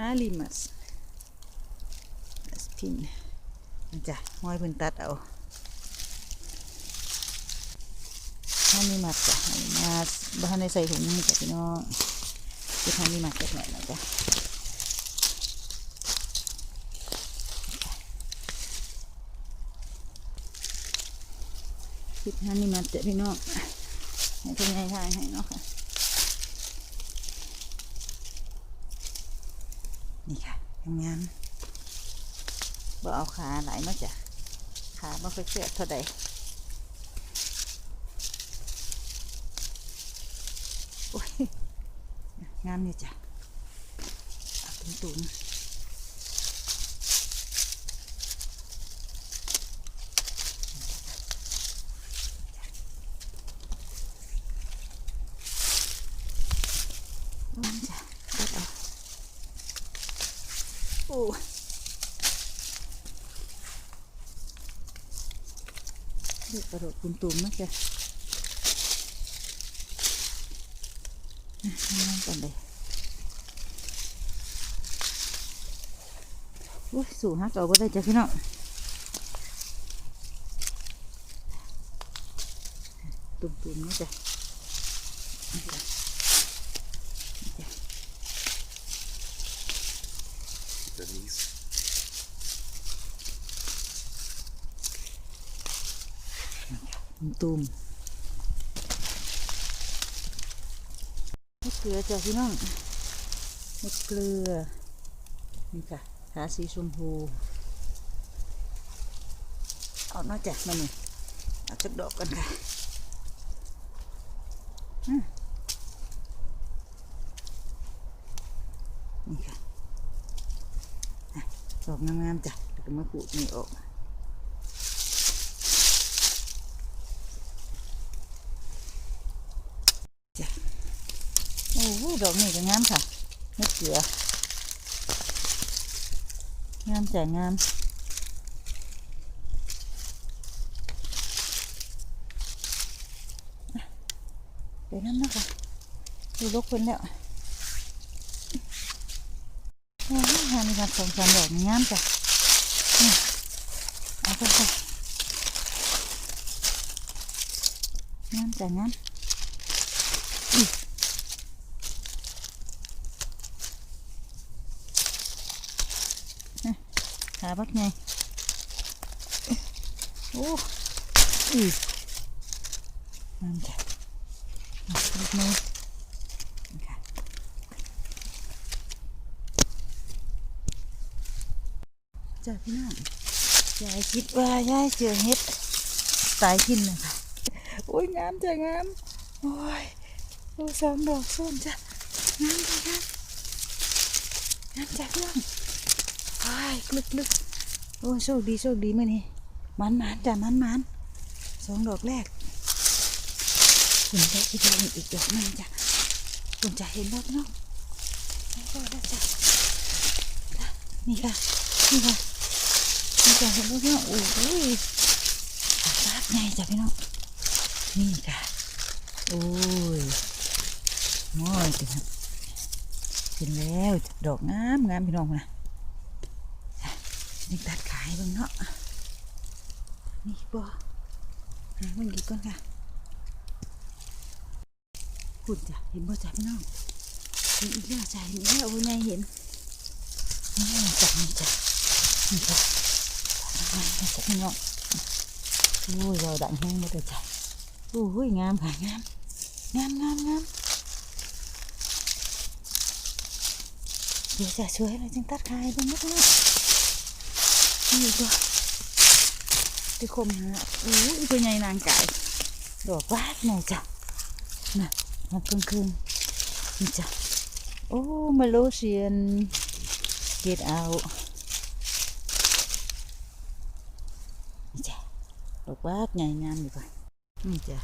ฮาลิมัสพินนจ้ะห้อยเพิ่นตัดเอาฮาลิมัสจ้ะฮาลิมัสบ้านในใส่ถุงนี่จ้ะพี่น้องคือฮาลิมัสจักหน่อยนะจ้ะคิดฮาลิมัสจ้ะพี่น้องให้เพิ่นทายให้เนาะค่ะ นี่ค่ะงามบ่เอาขาไหลมาจ้ะขาบ่ค่อยเสียบเท่าใดงามนี่จ้ะเอาตุนตุนๆนี่จ้ะตัดเอา โอ้เรียกระโดดตุ่มตุ่มๆนะจ๊ะนั่งกันเลยอุ้ยสู่ฮักเอาก็ได้จ้ะพี่น้องตุ่มตุ่มๆนะจ๊ะนี่จ้ะนี่จ้ะ Denise. ตุ่มเห็ดเกลือจ้ะพี่น้องเห็ดเกลือ นี่ค่ะขาสีชมพูเอานอกจากมันนี่เอาจักดอกกันค่ะนี่ค่ะดอกงามๆจ้ะแล้วก็มาขูดนี่ออก โอ้โห ดอกนี่ก็งามค่ะเม็ดเกลืองามจ่งามอะไปนั่นนะคะดูลูกคนแล้วโอ้โหงามมีการสองสามดอกงามจ้ะเอาไปค่ะงามจ่งาม ขาบักไงโอ้อือนั่นจ้ะมาลูกนี้นี่ค่ะจ้าพี่น้องยายคิดว่ายายเจอเห็ดตายกินนะคะโอ้ยงามจ้ะงาม โอ้ยดูสองดอกส้มจ้ะงามจ้ะงามงามจ้ะพี่น้อง ลึกลึกโอ้โชคดีโชคดีมื่อนี้มันมันจ้ะมันมันสองดอกแรกคุณได้อีกดอกหนึ่งอีกดอกหนึงจ้ะคุณจะเห็นดอกเนาะนี่ก็ได้จ้ะนี่ค่ะนี่ค่ะนี่จ้ะเห็นดอกนาะโอ้ยปากไงจ้ะพี่น้องนี่ค่ะโอ้ยโอ้ยถึงเห็นแล้วดอกงามงามพี่น้องนะ นี่ตัดขายบิ่งเนาะนี่บ่หาเบิ่งอีกก่อนค่ะคุณจ้ะเห็นบ่จ้ะพี่น้องเห็นอีกแล้วจ้ะเห็นอีกแล้วบ่ไงเห็นนี่จ้ะนี่จ้ะนี่จ้ะนี่จ้ะพี่น้องโอ้ยเราดังแห้งหมดเลยจ้ะโอ้ยงามค่ะงามงามงามงามเดี๋ยวจะช่วยเราจึงตัดขายบิ่งนิด นึงนี่ก็ไปคมหาอู้ยตัวใหญ่นางไก่ดอกวาดหนจ้ะน่ะมาครึ่งครึ่งๆนี่จ้ะโอ้มาโลเชียนเกตเอานี่จ้ะดอกวาดใหญ่งามดีกว่านี่จ้ะ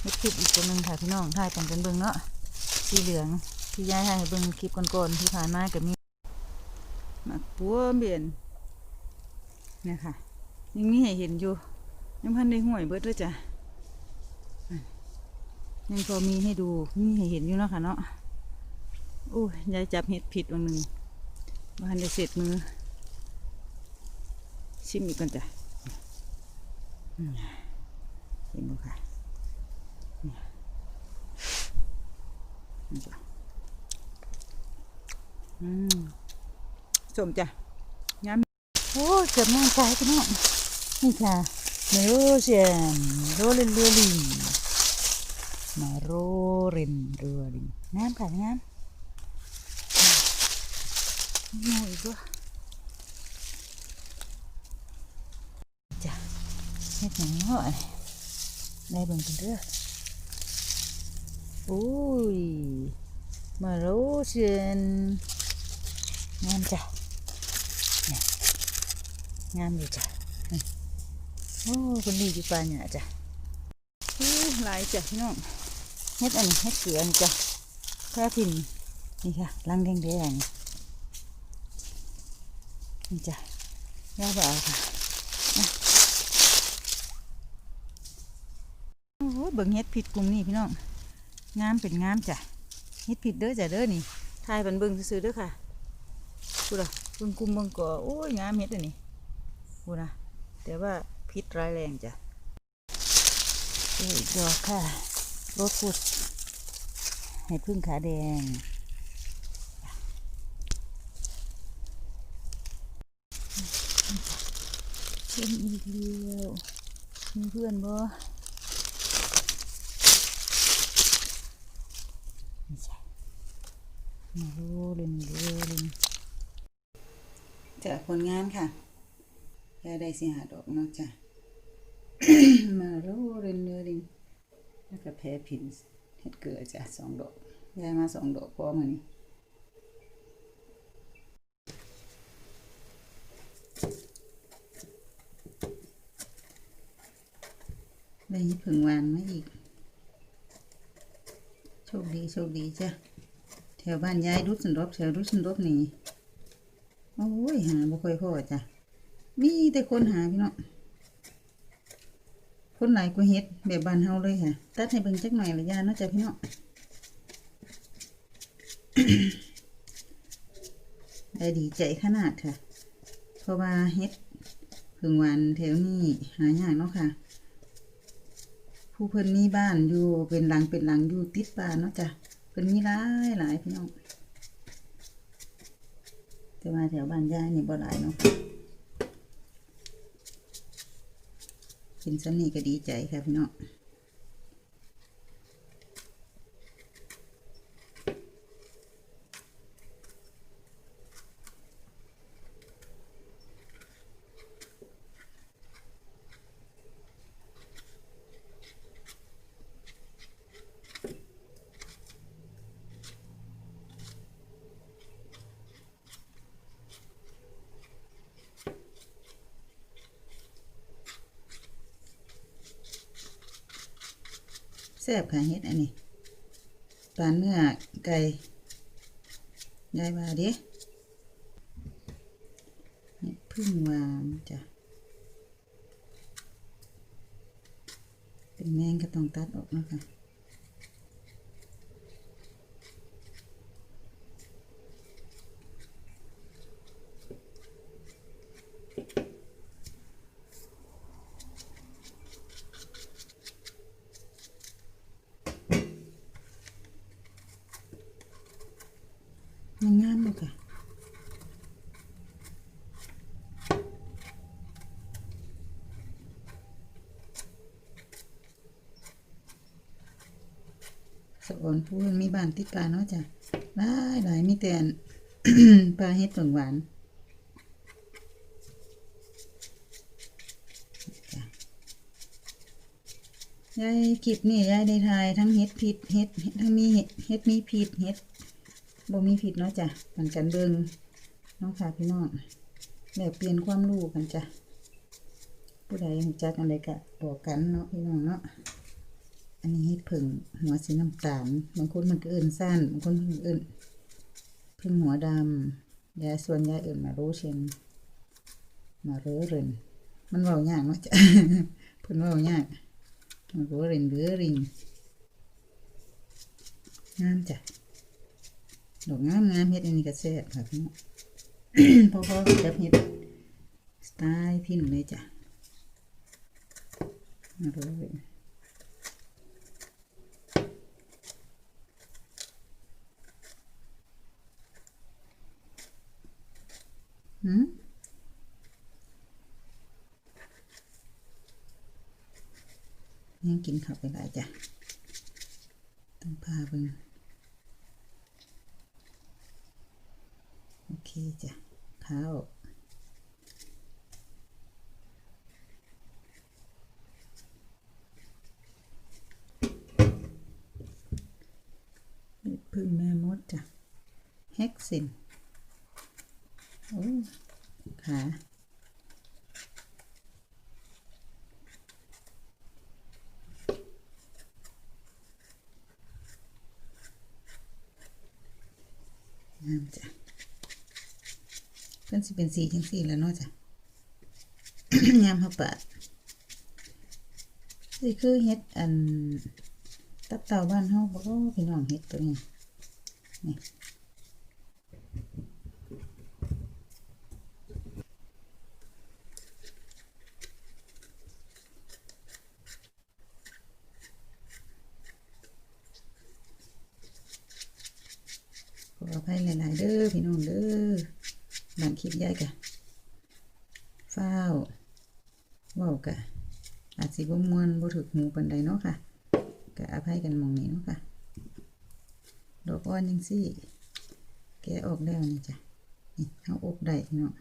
เม็ดคลิปอีกตัวหนึ่งค่ะพี่น้องถ่ายกันเป็นเบิ่งเนาะสีเหลืองที่ยายถ่ายให้เบิ่งคลิปก่อนๆที่ผ่านมากับมีหมักปัวเบียน เนี่ยค่ะ ยังมีให้เห็นอยู่ ยังพันได้ห่วยเบิดด้วยจ้ะยังพอมีให้ดูมีให้เห็นอยู่เนาะค่ะเนาะโอ้ยยายจับเห็ดผิดวันหนึ่งบ้านได้เสร็จมือ ชิมอีกก่อนจ้ะอืมเห็นไหมคะนี่นี่จ้ะอืมสมจ้ะ โอ้เกือบงานใจพี่น้องนี่ค่ะเมโรเชียนโรลินเรือลินมาโรลินเรือลินงามค่ะงามโอ้ยก็จ้ะเฮ็ดหยังเนาะได้เบิ่งกันเด้อโอ้ยมาโรเชียนงามจ้ะ งามอยู่จ้ะโอ้คนดีอยู่ป่าเนี่ยจ้ะโอ้หลายจ้ะพี่น้องเฮ็ดอันนี้เฮ็ดเกลือนี่จ้ะกระถิ่นนี่ค่ะลังแดงแดงๆนี่จ้ะย่าบ่เอาค่ะโอ้เบิ่งเฮ็ดผิดกลุ่มนี่พี่น้องงามเป็นงามจ้ะเฮ็ดผิดเด้อจ้ะเด้อนี่ทายบันเบิ่งซื่อๆเด้อค่ะพูละเบิ่งกลุ่มเบิ่งก่อโอ้ยงามเฮ็ดอันนี้ พูนะ แต่ว่าพิษร้ายแรงจ้ะโอ้ยดอกค่ะรถพุดเห็ดพึ่งขาแดงเช่อนอีกเดียวมีเพื่อนบ่ไม่ใช่มาโรลินโรลินจากผลงานค่ะ ยายได้สิหาดอกเนาะจ้ะ มาโรลินโรลินแล้วก็แพ้ผินเฮ็ดเกลือจ้ะสองดอกยายมาสองดอกพอมนี่ได้ยิบผึ่งหวานมาอีก โชคดีโชคดีจ้ะ แถวบ้านยายรุดสันรบแถวรุดสันรบนี่ โอ้ย หาบ่ค่อยพอจ้ะ มีแต่คนหาพี่น้องคนหลายกว่าเฮ็ดแบบบานเฮาเลยค่ะ ตัดให้เบิ่งจักหน่อยละยาเนาะจ้ะพี่น้องได้ดีใจขนาดค่ะ เพราะว่าเฮ็ดผึ่งวานแถวนี้หายากเนาะค่ะ ผู้เพิ่นมีบ้านอยู่เป็นหลังเป็นหลังอยู่ติดป่าเนาะจ้ะเพิ่นมีหลายหลายพี่น้องแต่ว่าแถวบ้านยายนี่บ่หลายเนาะ เป็นสำนีก็ดีใจค่ะพี่น้อง แซ่บค่ะเฮ็ดอันนี้ปลาเนื้อไก่ยายมาด้เฮ็ดพึ่งวานจ้ะเป็นแมงก็ต้องตัดออกนะคะ ยังงามเลยค่ะ สะออนพูนมีบ้านติดปลาเนาะจ้ะหลายหลายมีแต่อันปลาเฮ็ดผงหวานยายคลิปนี่ยายได้ทายทั้งเฮ็ดผิดเฮ็ดทั้งมีเฮ็ดเฮ็ดมีผิดเฮ็ดบ่มีผิดเนาะจ้ะกันกันเบิงน้องค่ะพี่น้องแบบเปลี่ยนความรู้กันจ้ะผู้ใดรู้จักกันใดก็บอกกันเนาะพี่น้องเนาะ อันนี้เฮ็ดผึ่งหัวสีน้ำตาลบางคนมันก็เอิ้นสั้นบางคนมันเอิ้นผึ่งหัวดำยาส่วนยาอิ้นมารู้เชนมาเรือเรินมันเว้ายากเนาะจ้ะเพิ่นเว้ายากมารู้เรินเรือริงงามจ้ะดอกงามงามเฮ็ดอันนี้ก็แซ่บค่ะพี่น้องพอๆกับเห็ดสไตล์พินเลยจ้ะมาเลย หืมยังกินข้าวไปได้จ้ะต้องพาเบิ่งโอเคจ้ะข้าวพึ่งแม่มดจ้ะแฮกซิน ขางามจ้ะเพิ่นสิเป็นสีจังสีแล้วเนาะจ้ะงามเฮาปาดนี่คือเฮ็ดอันตับเต่าบ้านเฮาบ่ก็พี่น้องเฮ็ดตัวนี้นี่ขออภัยหลาย ๆ เด้อพี่น้องเด้อบ้านคิดยายกะฟ้าวเว้ากะอาจสิบ่มวนบ่ถึกหูปันใดเนาะค่ะกะอภัยกันมองนี้เนาะค่ะ ดอกอ่อนยังซี่ แกะออกแล้วนี่จ้ะนี่เฮาอบได้เนาะ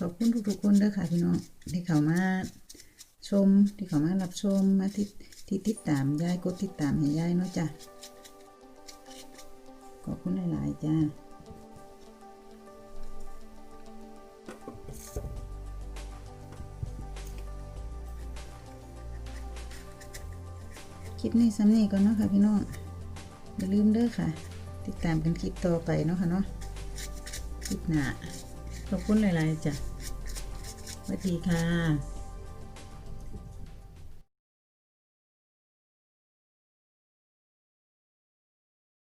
ขอบคุณทุกๆคนเด้อค่ะพี่น้องที่เข้ามาชมที่เข้ามารับชมมาที่ที่ติดตามยายกดติดตามให้ยายเนาะจ้ะขอบคุณหลายๆจ้าคลิปนี้ซ้ำนี่ก่อนเนาะค่ะพี่น้องอย่าลืมเด้อค่ะ ติดตามกันคลิปต่อไปเนาะค่ะเนาะคลิปหน้า ขอบคุณหลาย ๆ จ้ะสวัสดีค่ะ